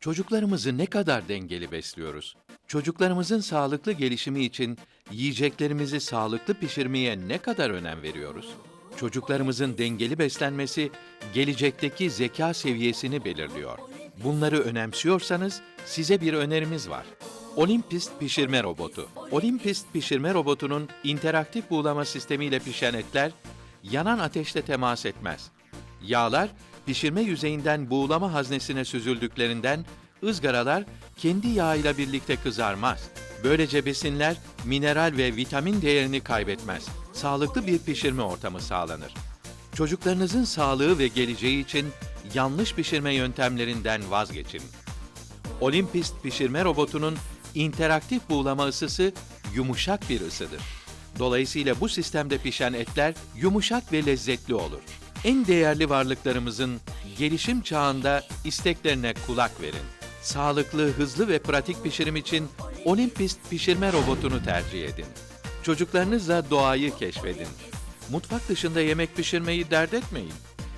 Çocuklarımızı ne kadar dengeli besliyoruz? Çocuklarımızın sağlıklı gelişimi için yiyeceklerimizi sağlıklı pişirmeye ne kadar önem veriyoruz? Çocuklarımızın dengeli beslenmesi gelecekteki zeka seviyesini belirliyor. Bunları önemsiyorsanız size bir önerimiz var. Olympist pişirme robotu. Olympist pişirme robotunun interaktif buğulama sistemiyle pişen etler yanan ateşte temas etmez. Yağlar pişirme yüzeyinden buğulama haznesine süzüldüklerinden ızgaralar kendi yağıyla birlikte kızarmaz. Böylece besinler mineral ve vitamin değerini kaybetmez. Sağlıklı bir pişirme ortamı sağlanır. Çocuklarınızın sağlığı ve geleceği için yanlış pişirme yöntemlerinden vazgeçin. Olympist pişirme robotunun interaktif buğulama ısısı yumuşak bir ısıdır. Dolayısıyla bu sistemde pişen etler yumuşak ve lezzetli olur. En değerli varlıklarımızın gelişim çağında isteklerine kulak verin. Sağlıklı, hızlı ve pratik pişirim için Olympist pişirme robotunu tercih edin. Çocuklarınızla doğayı keşfedin. Mutfak dışında yemek pişirmeyi dert etmeyin.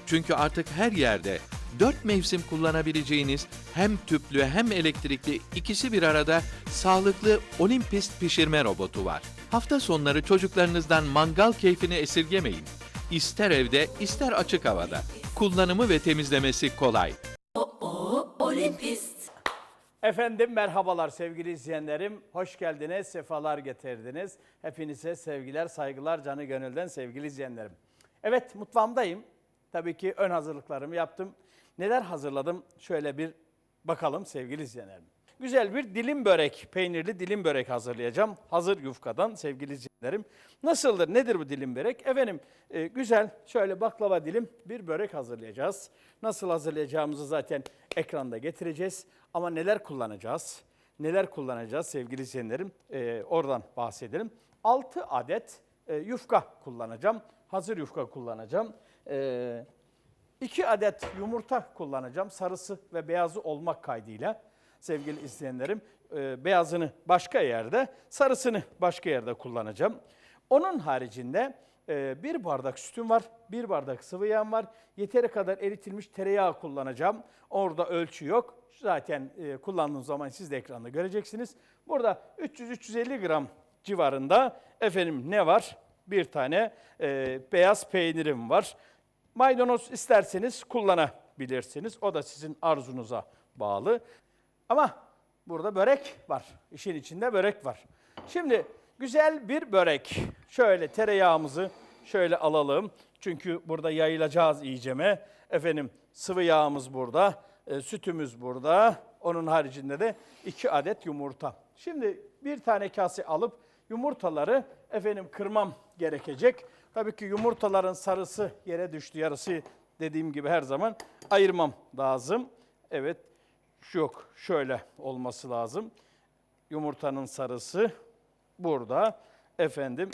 Çünkü artık her yerde dört mevsim kullanabileceğiniz hem tüplü hem elektrikli ikisi bir arada sağlıklı Olympist pişirme robotu var. Hafta sonları çocuklarınızdan mangal keyfini esirgemeyin. İster evde ister açık havada. Kullanımı ve temizlemesi kolay. Olympist. Efendim merhabalar sevgili izleyenlerim. Hoş geldiniz, sefalar getirdiniz. Hepinize sevgiler, saygılar canı gönülden sevgili izleyenlerim. Evet mutfağımdayım. Tabii ki ön hazırlıklarımı yaptım. Neler hazırladım? Şöyle bir bakalım sevgili izleyenlerim. Güzel bir dilim börek, peynirli dilim börek hazırlayacağım. Hazır yufkadan sevgili izleyenlerim. Nasıldır, nedir bu dilim börek? Efendim e, güzel şöyle baklava dilim bir börek hazırlayacağız. Nasıl hazırlayacağımızı zaten ekranda getireceğiz. Ama neler kullanacağız? Neler kullanacağız sevgili izleyenlerim? E, oradan bahsedelim. 6 adet e, yufka kullanacağım. Hazır yufka kullanacağım. E, 2 adet yumurta kullanacağım. Sarısı ve beyazı olmak kaydıyla sevgili izleyenlerim. e, beyazını başka yerde, sarısını başka yerde kullanacağım. Onun haricinde e, bir bardak sütüm var, bir bardak sıvı yağım var. Yeteri kadar eritilmiş tereyağı kullanacağım. Orada ölçü yok. Zaten e, kullandığım zaman siz de ekranda göreceksiniz. Burada 300-350 gram civarında efendim ne var? Bir tane e, beyaz peynirim var. Maydanoz isterseniz kullanabilirsiniz. O da sizin arzunuza bağlı. Ama burada börek var. İşin içinde börek var. Şimdi güzel bir börek. Şöyle tereyağımızı şöyle alalım. Çünkü burada yayılacağız iyiceme. Efendim sıvı yağımız burada, e, sütümüz burada. Onun haricinde de iki adet yumurta. Şimdi bir tane kase alıp yumurtaları efendim kırmam gerekecek. Tabii ki yumurtaların sarısı yere düştü, yarısı dediğim gibi her zaman ayırmam lazım. Evet, yok, şöyle olması lazım. Yumurtanın sarısı burada. Efendim,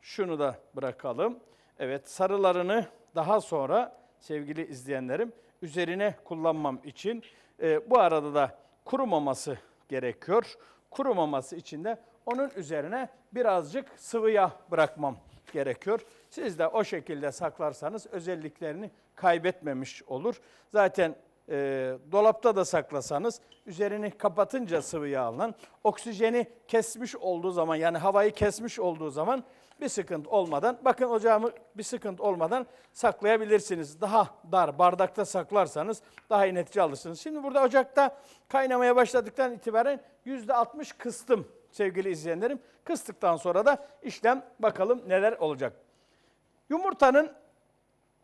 şunu da bırakalım. Evet, sarılarını daha sonra sevgili izleyenlerim üzerine kullanmam için e, bu arada da kurumaması gerekiyor. Kurumaması için de onun üzerine birazcık sıvı yağ bırakmam gerekiyor. Siz de o şekilde saklarsanız özelliklerini kaybetmemiş olur. Zaten e, dolapta da saklasanız üzerini kapatınca sıvı yağla oksijeni kesmiş olduğu zaman yani havayı kesmiş olduğu zaman bir sıkıntı olmadan bakın ocağımı bir sıkıntı olmadan saklayabilirsiniz. Daha dar bardakta saklarsanız daha iyi netice alırsınız. Şimdi burada ocakta kaynamaya başladıktan itibaren %60 kıstım sevgili izleyenlerim. Kıstıktan sonra da işlem bakalım neler olacak. Yumurtanın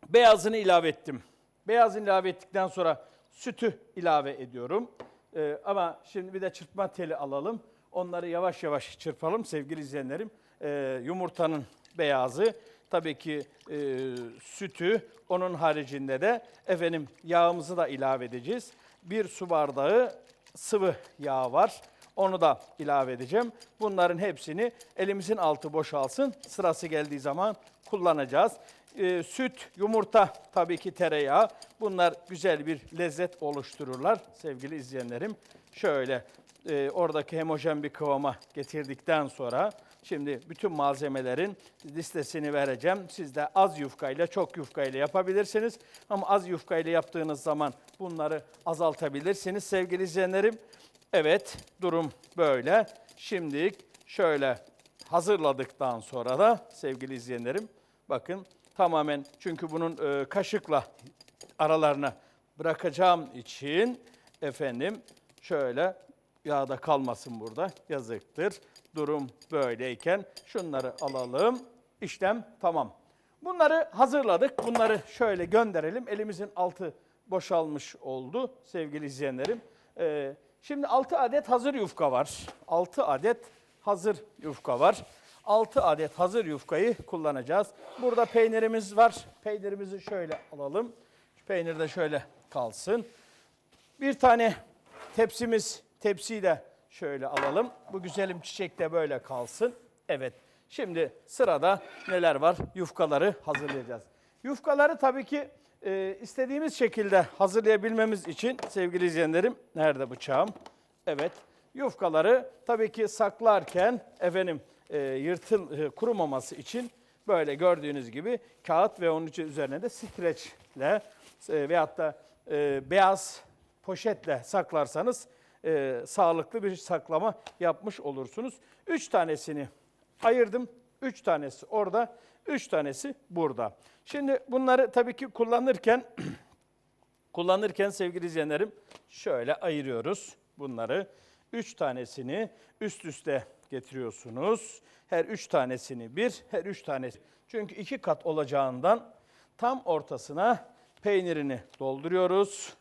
beyazını ilave ettim. Beyazını ilave ettikten sonra sütü ilave ediyorum. Ee, ama şimdi bir de çırpma teli alalım. Onları yavaş yavaş çırpalım sevgili izleyenlerim. Ee, yumurtanın beyazı, tabii ki e, sütü, onun haricinde de efendim yağımızı da ilave edeceğiz. Bir su bardağı sıvı yağ var. Onu da ilave edeceğim. Bunların hepsini elimizin altı boşalsın. Sırası geldiği zaman kullanacağız. Ee, süt, yumurta, tabii ki tereyağı. Bunlar güzel bir lezzet oluştururlar sevgili izleyenlerim. Şöyle e, oradaki homojen bir kıvama getirdikten sonra Şimdi bütün malzemelerin listesini vereceğim. Siz de az yufkayla çok yufkayla yapabilirsiniz. Ama az yufkayla yaptığınız zaman bunları azaltabilirsiniz sevgili izleyenlerim. Evet durum böyle. Şimdi şöyle hazırladıktan sonra da sevgili izleyenlerim bakın tamamen çünkü bunun e, kaşıkla aralarına bırakacağım için efendim şöyle yağda kalmasın burada yazıktır. Durum böyleyken şunları alalım. İşlem tamam. Bunları hazırladık. Bunları şöyle gönderelim. Elimizin altı boşalmış oldu sevgili izleyenlerim. Ee, şimdi 6 adet hazır yufka var. 6 adet hazır yufka var. 6 adet hazır yufkayı kullanacağız. Burada peynirimiz var. Peynirimizi şöyle alalım. Şu peynir de şöyle kalsın. Bir tane tepsimiz, tepsiyi de şöyle alalım. Bu güzelim çiçek de böyle kalsın. Evet. Şimdi sırada neler var? Yufkaları hazırlayacağız. Yufkaları tabii ki e, istediğimiz şekilde hazırlayabilmemiz için sevgili izleyenlerim, nerede bıçağım? Evet. Yufkaları tabii ki saklarken efendim e, yırtıl e, kurumaması için böyle gördüğünüz gibi kağıt ve onun üzerine de streçle e, veyahut da e, beyaz poşetle saklarsanız e, sağlıklı bir saklama yapmış olursunuz. Üç tanesini ayırdım. Üç tanesi orada, üç tanesi burada. Şimdi bunları tabii ki kullanırken kullanırken sevgili izleyenlerim şöyle ayırıyoruz bunları. Üç tanesini üst üste getiriyorsunuz. Her üç tanesini bir, her üç tanesi. Çünkü iki kat olacağından tam ortasına peynirini dolduruyoruz.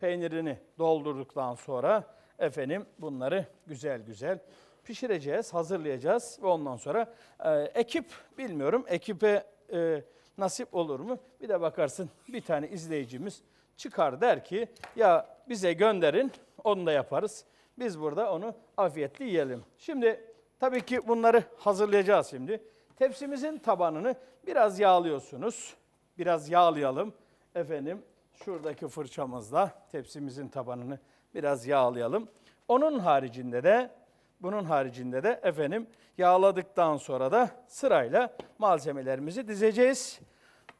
Peynirini doldurduktan sonra efendim bunları güzel güzel pişireceğiz, hazırlayacağız ve ondan sonra e, ekip bilmiyorum ekibe e, nasip olur mu? Bir de bakarsın bir tane izleyicimiz çıkar der ki ya bize gönderin onu da yaparız. Biz burada onu afiyetle yiyelim. Şimdi tabii ki bunları hazırlayacağız şimdi. Tepsimizin tabanını biraz yağlıyorsunuz. Biraz yağlayalım. Efendim şuradaki fırçamızla tepsimizin tabanını biraz yağlayalım. Onun haricinde de bunun haricinde de efendim yağladıktan sonra da sırayla malzemelerimizi dizeceğiz.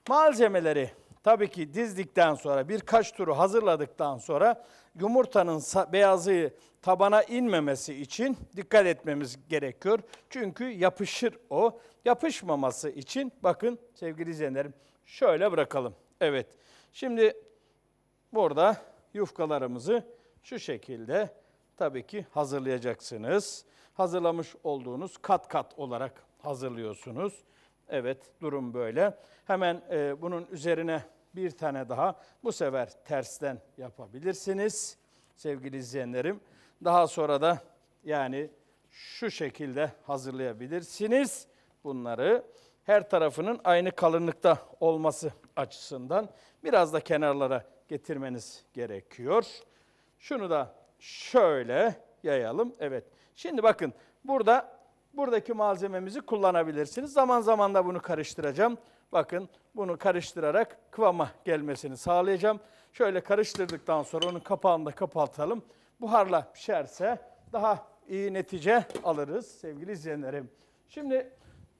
Malzemeleri tabii ki dizdikten sonra birkaç turu hazırladıktan sonra yumurtanın beyazı tabana inmemesi için dikkat etmemiz gerekiyor. Çünkü yapışır o. Yapışmaması için bakın sevgili izleyenlerim şöyle bırakalım. Evet. Şimdi burada yufkalarımızı şu şekilde tabii ki hazırlayacaksınız. Hazırlamış olduğunuz kat kat olarak hazırlıyorsunuz. Evet durum böyle. Hemen e, bunun üzerine bir tane daha bu sefer tersten yapabilirsiniz sevgili izleyenlerim. Daha sonra da yani şu şekilde hazırlayabilirsiniz bunları. Her tarafının aynı kalınlıkta olması açısından biraz da kenarlara getirmeniz gerekiyor. Şunu da şöyle yayalım. Evet. Şimdi bakın burada buradaki malzememizi kullanabilirsiniz. Zaman zaman da bunu karıştıracağım. Bakın bunu karıştırarak kıvama gelmesini sağlayacağım. Şöyle karıştırdıktan sonra onun kapağını da kapatalım. Buharla pişerse daha iyi netice alırız sevgili izleyenlerim. Şimdi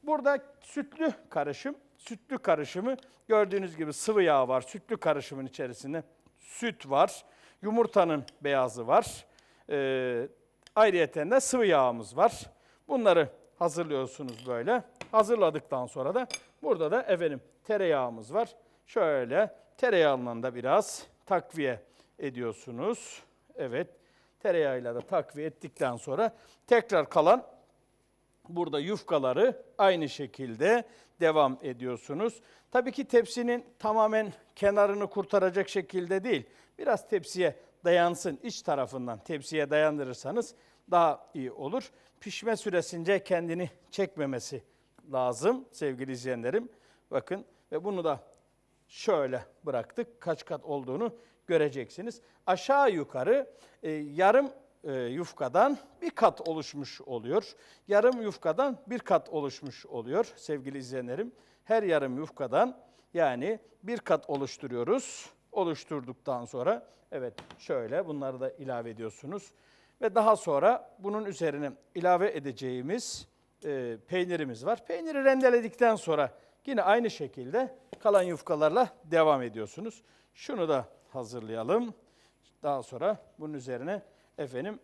burada sütlü karışım, sütlü karışımı gördüğünüz gibi sıvı yağ var. Sütlü karışımın içerisinde süt var, yumurtanın beyazı var. Ee, ayrıyeten de sıvı yağımız var. Bunları hazırlıyorsunuz böyle. Hazırladıktan sonra da burada da efendim tereyağımız var. Şöyle tereyağından da biraz takviye ediyorsunuz. Evet tereyağıyla da takviye ettikten sonra tekrar kalan burada yufkaları aynı şekilde devam ediyorsunuz. Tabii ki tepsinin tamamen kenarını kurtaracak şekilde değil. Biraz tepsiye dayansın iç tarafından tepsiye dayandırırsanız daha iyi olur. Pişme süresince kendini çekmemesi lazım sevgili izleyenlerim. Bakın ve bunu da şöyle bıraktık. Kaç kat olduğunu göreceksiniz. Aşağı yukarı e, yarım e, yufkadan bir kat oluşmuş oluyor. Yarım yufkadan bir kat oluşmuş oluyor sevgili izleyenlerim. Her yarım yufkadan yani bir kat oluşturuyoruz. Oluşturduktan sonra evet şöyle bunları da ilave ediyorsunuz. Ve daha sonra bunun üzerine ilave edeceğimiz e, peynirimiz var. Peyniri rendeledikten sonra yine aynı şekilde kalan yufkalarla devam ediyorsunuz. Şunu da hazırlayalım. Daha sonra bunun üzerine efendim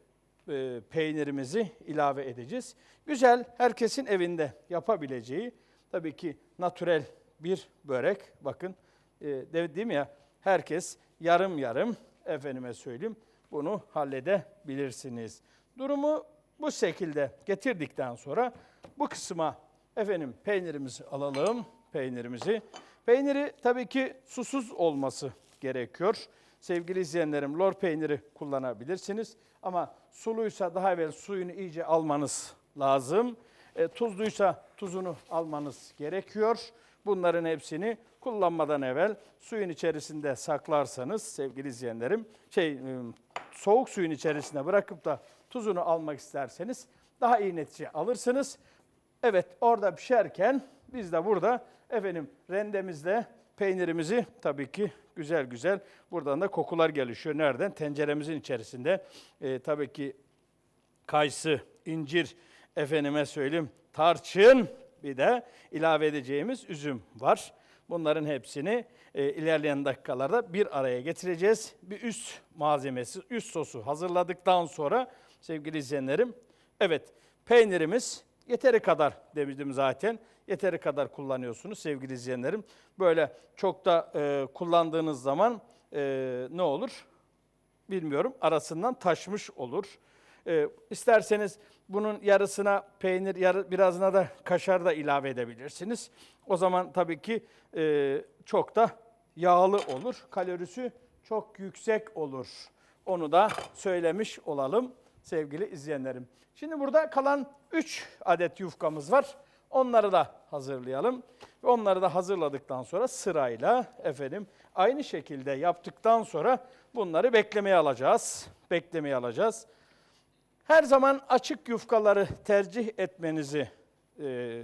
e, peynirimizi ilave edeceğiz. Güzel, herkesin evinde yapabileceği tabii ki natürel bir börek. Bakın e, de- değil mi ya? Herkes yarım yarım efendime söyleyeyim bunu halledebilirsiniz. Durumu bu şekilde getirdikten sonra bu kısma efendim peynirimizi alalım. Peynirimizi. Peyniri tabii ki susuz olması gerekiyor. Sevgili izleyenlerim lor peyniri kullanabilirsiniz. Ama suluysa daha evvel suyunu iyice almanız lazım. E, tuzluysa tuzunu almanız gerekiyor. Bunların hepsini kullanmadan evvel suyun içerisinde saklarsanız sevgili izleyenlerim, şey e, soğuk suyun içerisine bırakıp da tuzunu almak isterseniz daha iyi netice alırsınız. Evet orada pişerken biz de burada efendim rendemizle peynirimizi tabii ki güzel güzel buradan da kokular gelişiyor. Nereden? Tenceremizin içerisinde e, tabii ki kayısı, incir, efendime söyleyeyim tarçın bir de ilave edeceğimiz üzüm var. Bunların hepsini e, ilerleyen dakikalarda bir araya getireceğiz. Bir üst malzemesi, üst sosu hazırladıktan sonra sevgili izleyenlerim, evet peynirimiz yeteri kadar demiştim zaten. Yeteri kadar kullanıyorsunuz sevgili izleyenlerim. Böyle çok da e, kullandığınız zaman e, ne olur? bilmiyorum arasından taşmış olur. Ee, isterseniz bunun yarısına peynir, yarı, birazına da kaşar da ilave edebilirsiniz. O zaman tabii ki e, çok da yağlı olur. Kalorisi çok yüksek olur. Onu da söylemiş olalım sevgili izleyenlerim. Şimdi burada kalan 3 adet yufkamız var. Onları da hazırlayalım. Ve onları da hazırladıktan sonra sırayla efendim aynı şekilde yaptıktan sonra bunları beklemeye alacağız. Beklemeye alacağız. Her zaman açık yufkaları tercih etmenizi e,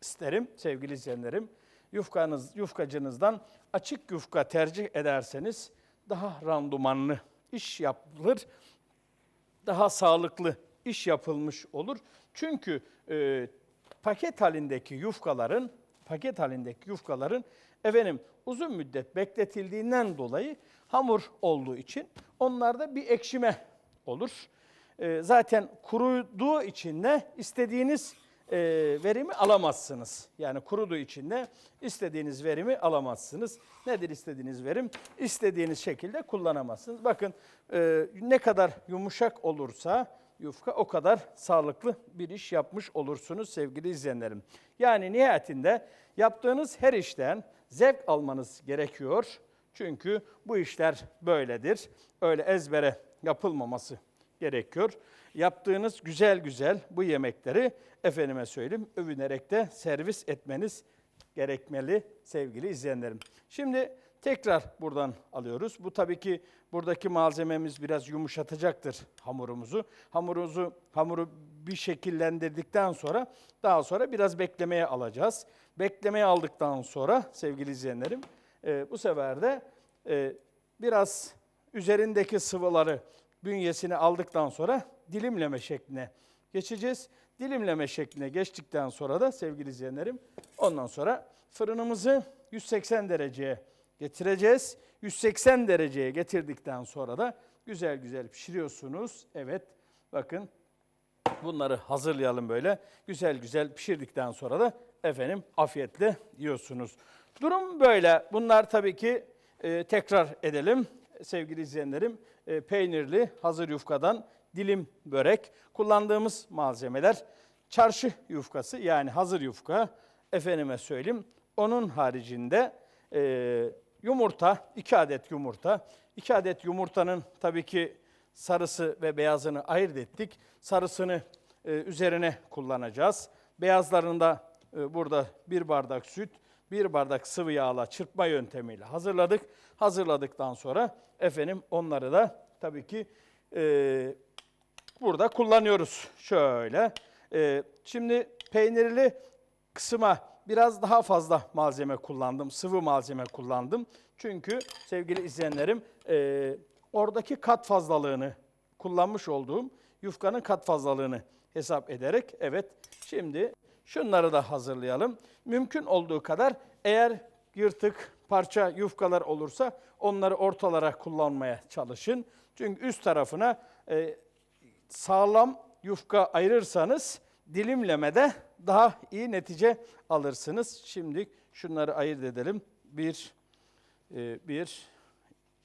isterim sevgili izleyenlerim. Yufkanız, yufkacınızdan açık yufka tercih ederseniz daha randumanlı iş yapılır daha sağlıklı iş yapılmış olur. Çünkü e, paket halindeki yufkaların paket halindeki yufkaların efendim uzun müddet bekletildiğinden dolayı hamur olduğu için onlarda bir ekşime olur. E, zaten kuruduğu için de istediğiniz e, verimi alamazsınız. Yani kuruduğu için de istediğiniz verimi alamazsınız. Nedir istediğiniz verim? İstediğiniz şekilde kullanamazsınız. Bakın e, ne kadar yumuşak olursa yufka o kadar sağlıklı bir iş yapmış olursunuz sevgili izleyenlerim. Yani nihayetinde yaptığınız her işten zevk almanız gerekiyor. Çünkü bu işler böyledir. Öyle ezbere yapılmaması gerekiyor. Yaptığınız güzel güzel bu yemekleri efendime söyleyeyim övünerek de servis etmeniz gerekmeli sevgili izleyenlerim. Şimdi tekrar buradan alıyoruz. Bu tabii ki buradaki malzememiz biraz yumuşatacaktır hamurumuzu. Hamurumuzu hamuru bir şekillendirdikten sonra daha sonra biraz beklemeye alacağız. Beklemeye aldıktan sonra sevgili izleyenlerim e, bu sefer de e, biraz üzerindeki sıvıları bünyesine aldıktan sonra dilimleme şekline geçeceğiz. Dilimleme şekline geçtikten sonra da sevgili izleyenlerim ondan sonra fırınımızı 180 dereceye getireceğiz. 180 dereceye getirdikten sonra da güzel güzel pişiriyorsunuz. Evet bakın bunları hazırlayalım böyle. Güzel güzel pişirdikten sonra da efendim afiyetle yiyorsunuz. Durum böyle. Bunlar tabii ki e, tekrar edelim sevgili izleyenlerim. E, peynirli hazır yufkadan dilim börek. Kullandığımız malzemeler çarşı yufkası yani hazır yufka. Efendime söyleyeyim. Onun haricinde e, yumurta, 2 adet yumurta. 2 adet yumurtanın tabii ki sarısı ve beyazını ayırt ettik. Sarısını e, üzerine kullanacağız. Beyazlarını da e, burada bir bardak süt, bir bardak sıvı yağla çırpma yöntemiyle hazırladık. Hazırladıktan sonra efendim onları da tabii ki e, burada kullanıyoruz. Şöyle. E, şimdi peynirli kısma biraz daha fazla malzeme kullandım. Sıvı malzeme kullandım. Çünkü sevgili izleyenlerim e, oradaki kat fazlalığını kullanmış olduğum yufkanın kat fazlalığını hesap ederek evet şimdi şunları da hazırlayalım. Mümkün olduğu kadar eğer yırtık parça yufkalar olursa onları ortalara kullanmaya çalışın. Çünkü üst tarafına e, sağlam yufka ayırırsanız dilimlemede daha iyi netice alırsınız. Şimdi şunları ayırt edelim. Bir, e, bir,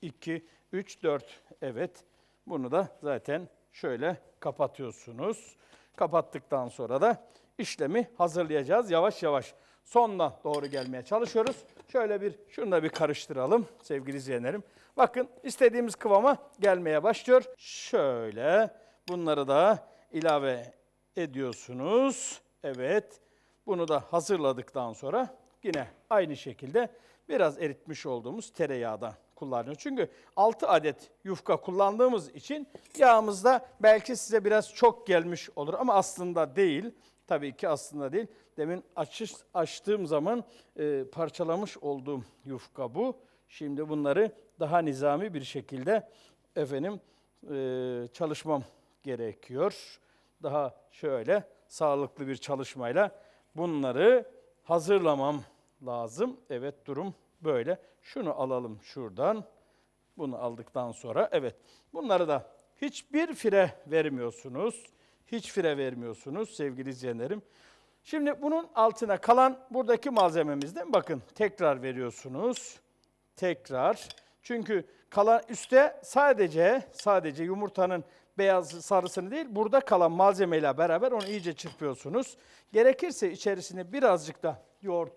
iki, üç, dört. Evet. Bunu da zaten şöyle kapatıyorsunuz. Kapattıktan sonra da işlemi hazırlayacağız yavaş yavaş. Sonuna doğru gelmeye çalışıyoruz. Şöyle bir şunu da bir karıştıralım sevgili izleyenlerim. Bakın istediğimiz kıvama gelmeye başlıyor. Şöyle bunları da ilave ediyorsunuz. Evet. Bunu da hazırladıktan sonra yine aynı şekilde biraz eritmiş olduğumuz tereyağdan kullanıyoruz. Çünkü 6 adet yufka kullandığımız için yağımızda belki size biraz çok gelmiş olur ama aslında değil. Tabii ki aslında değil. Demin açış, açtığım zaman e, parçalamış olduğum yufka bu. Şimdi bunları daha nizami bir şekilde efendim e, çalışmam gerekiyor. Daha şöyle sağlıklı bir çalışmayla bunları hazırlamam lazım. Evet durum böyle. Şunu alalım şuradan. Bunu aldıktan sonra evet bunları da hiçbir fire vermiyorsunuz. Hiç fire vermiyorsunuz sevgili izleyenlerim. Şimdi bunun altına kalan buradaki malzememizden bakın tekrar veriyorsunuz. Tekrar. Çünkü kalan üstte sadece sadece yumurtanın beyaz sarısını değil burada kalan malzemeyle beraber onu iyice çırpıyorsunuz. Gerekirse içerisine birazcık da yoğurt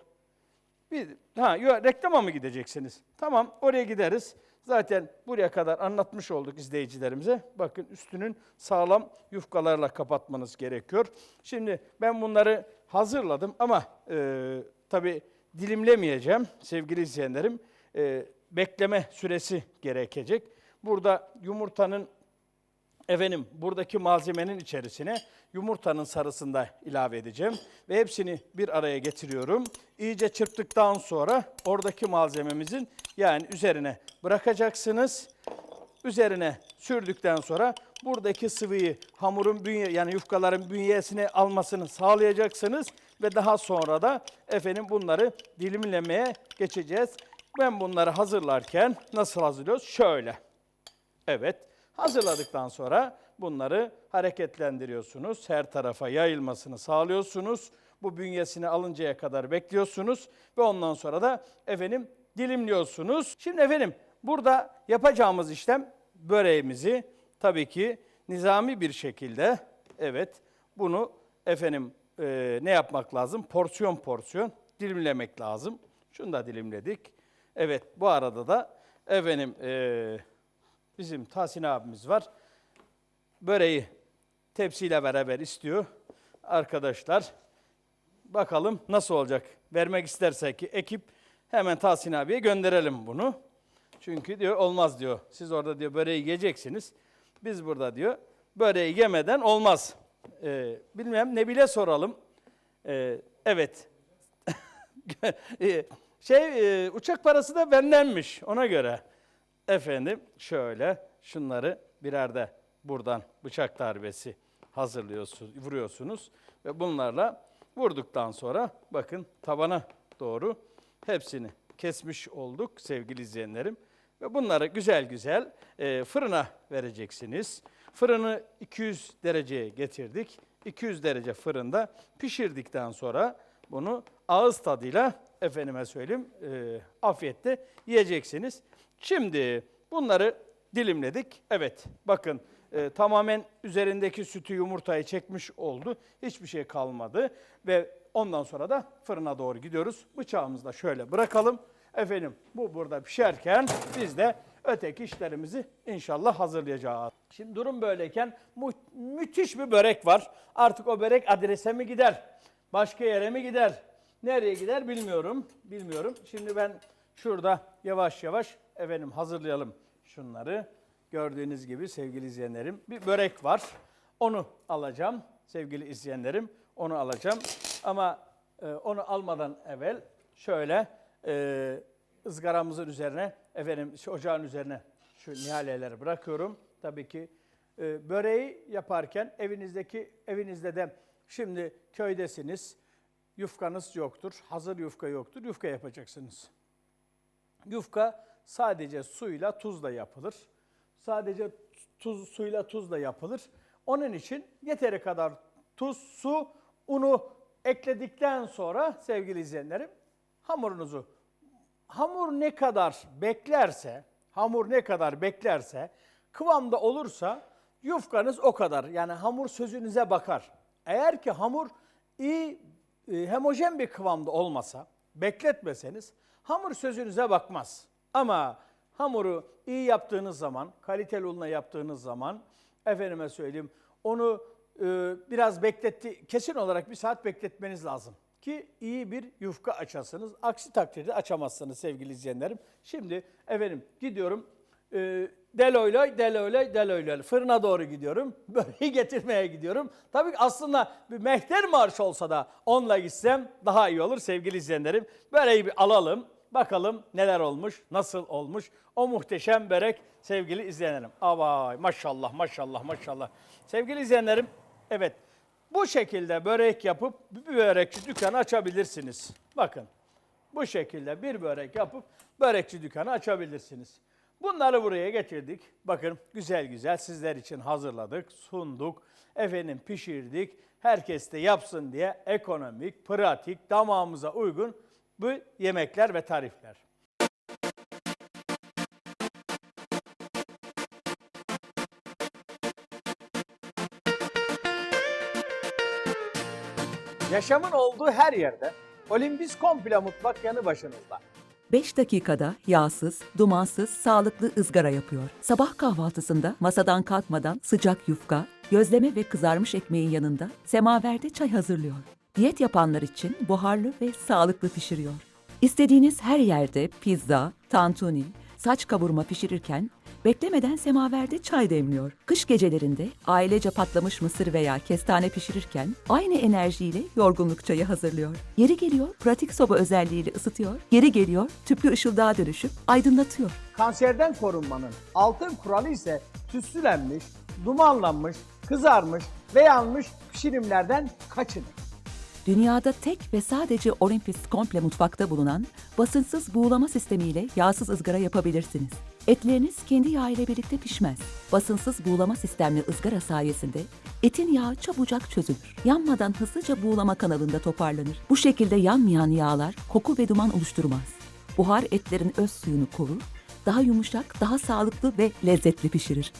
bir, ha, yo, reklama mı gideceksiniz? Tamam, oraya gideriz. Zaten buraya kadar anlatmış olduk izleyicilerimize. Bakın üstünün sağlam yufkalarla kapatmanız gerekiyor. Şimdi ben bunları hazırladım ama e, tabii dilimlemeyeceğim sevgili izleyenlerim. E, bekleme süresi gerekecek. Burada yumurtanın Efendim buradaki malzemenin içerisine yumurtanın sarısını da ilave edeceğim. Ve hepsini bir araya getiriyorum. İyice çırptıktan sonra oradaki malzememizin yani üzerine bırakacaksınız. Üzerine sürdükten sonra buradaki sıvıyı hamurun bünye yani yufkaların bünyesine almasını sağlayacaksınız. Ve daha sonra da efendim bunları dilimlemeye geçeceğiz. Ben bunları hazırlarken nasıl hazırlıyoruz? Şöyle. Evet. Hazırladıktan sonra bunları hareketlendiriyorsunuz. Her tarafa yayılmasını sağlıyorsunuz. Bu bünyesini alıncaya kadar bekliyorsunuz ve ondan sonra da efendim dilimliyorsunuz. Şimdi efendim burada yapacağımız işlem böreğimizi tabii ki nizami bir şekilde evet bunu efendim e, ne yapmak lazım? Porsiyon porsiyon dilimlemek lazım. Şunu da dilimledik. Evet bu arada da efendim e, bizim Tahsin abimiz var. Böreği tepsiyle beraber istiyor. Arkadaşlar bakalım nasıl olacak. Vermek isterse ki ekip hemen Tahsin abiye gönderelim bunu. Çünkü diyor olmaz diyor. Siz orada diyor böreği yiyeceksiniz. Biz burada diyor böreği yemeden olmaz. Ee, bilmem Nebile soralım. Ee, evet. Ee, şey e, uçak parası da bendenmiş ona göre. Efendim şöyle şunları birer de buradan bıçak darbesi hazırlıyorsunuz, vuruyorsunuz ve bunlarla vurduktan sonra bakın tabana doğru hepsini kesmiş olduk sevgili izleyenlerim. Ve bunları güzel güzel e, fırına vereceksiniz. Fırını 200 dereceye getirdik. 200 derece fırında pişirdikten sonra bunu ağız tadıyla efendime söyleyeyim e, afiyetle yiyeceksiniz. Şimdi bunları dilimledik. Evet bakın e, tamamen üzerindeki sütü yumurtayı çekmiş oldu. Hiçbir şey kalmadı ve ondan sonra da fırına doğru gidiyoruz. Bıçağımızı da şöyle bırakalım. Efendim bu burada pişerken biz de öteki işlerimizi inşallah hazırlayacağız. Şimdi durum böyleyken mu- müthiş bir börek var. Artık o börek adrese mi gider? Başka yere mi gider? Nereye gider bilmiyorum. Bilmiyorum. Şimdi ben şurada yavaş yavaş efendim hazırlayalım şunları. Gördüğünüz gibi sevgili izleyenlerim bir börek var. Onu alacağım sevgili izleyenlerim. Onu alacağım. Ama e, onu almadan evvel şöyle e, ızgaramızın üzerine efendim ocağın üzerine şu nihaleleri bırakıyorum. Tabii ki e, böreği yaparken evinizdeki evinizde de şimdi köydesiniz. Yufkanız yoktur. Hazır yufka yoktur. Yufka yapacaksınız. Yufka sadece suyla tuzla yapılır. Sadece tuz suyla tuzla yapılır. Onun için yeteri kadar tuz, su, unu ekledikten sonra sevgili izleyenlerim hamurunuzu hamur ne kadar beklerse, hamur ne kadar beklerse, kıvamda olursa yufkanız o kadar. Yani hamur sözünüze bakar. Eğer ki hamur iyi, e, homojen bir kıvamda olmasa, bekletmeseniz hamur sözünüze bakmaz. Ama hamuru iyi yaptığınız zaman, kaliteli unla yaptığınız zaman, efendime söyleyeyim, onu e, biraz bekletti, kesin olarak bir saat bekletmeniz lazım ki iyi bir yufka açasınız. Aksi takdirde açamazsınız sevgili izleyenlerim. Şimdi efendim gidiyorum e, deloyloy, deloyloy, deloyloy fırına doğru gidiyorum. Böreği getirmeye gidiyorum. Tabii aslında bir mehter marşı olsa da onunla gitsem daha iyi olur sevgili izleyenlerim. Böreği bir alalım. Bakalım neler olmuş, nasıl olmuş. O muhteşem börek sevgili izleyenlerim. Avay maşallah maşallah maşallah. Sevgili izleyenlerim evet bu şekilde börek yapıp bir börekçi dükkanı açabilirsiniz. Bakın bu şekilde bir börek yapıp börekçi dükkanı açabilirsiniz. Bunları buraya getirdik. Bakın güzel güzel sizler için hazırladık, sunduk, efendim pişirdik. Herkes de yapsın diye ekonomik, pratik, damağımıza uygun bu yemekler ve tarifler. Yaşamın olduğu her yerde Olimpis Komple Mutfak yanı başınızda. 5 dakikada yağsız, dumansız, sağlıklı ızgara yapıyor. Sabah kahvaltısında masadan kalkmadan sıcak yufka, gözleme ve kızarmış ekmeğin yanında semaverde çay hazırlıyor. Diyet yapanlar için buharlı ve sağlıklı pişiriyor. İstediğiniz her yerde pizza, tantuni, saç kavurma pişirirken beklemeden semaverde çay demliyor. Kış gecelerinde ailece patlamış mısır veya kestane pişirirken aynı enerjiyle yorgunluk çayı hazırlıyor. Yeri geliyor pratik soba özelliğiyle ısıtıyor, yeri geliyor tüplü ışıldığa dönüşüp aydınlatıyor. Kanserden korunmanın altın kuralı ise tütsülenmiş, dumanlanmış, kızarmış ve yanmış pişirimlerden kaçının. Dünyada tek ve sadece Olympus komple mutfakta bulunan basınçsız buğulama sistemiyle yağsız ızgara yapabilirsiniz. Etleriniz kendi yağ ile birlikte pişmez. Basınsız buğulama sistemli ızgara sayesinde etin yağı çabucak çözülür. Yanmadan hızlıca buğulama kanalında toparlanır. Bu şekilde yanmayan yağlar koku ve duman oluşturmaz. Buhar etlerin öz suyunu korur, daha yumuşak, daha sağlıklı ve lezzetli pişirir.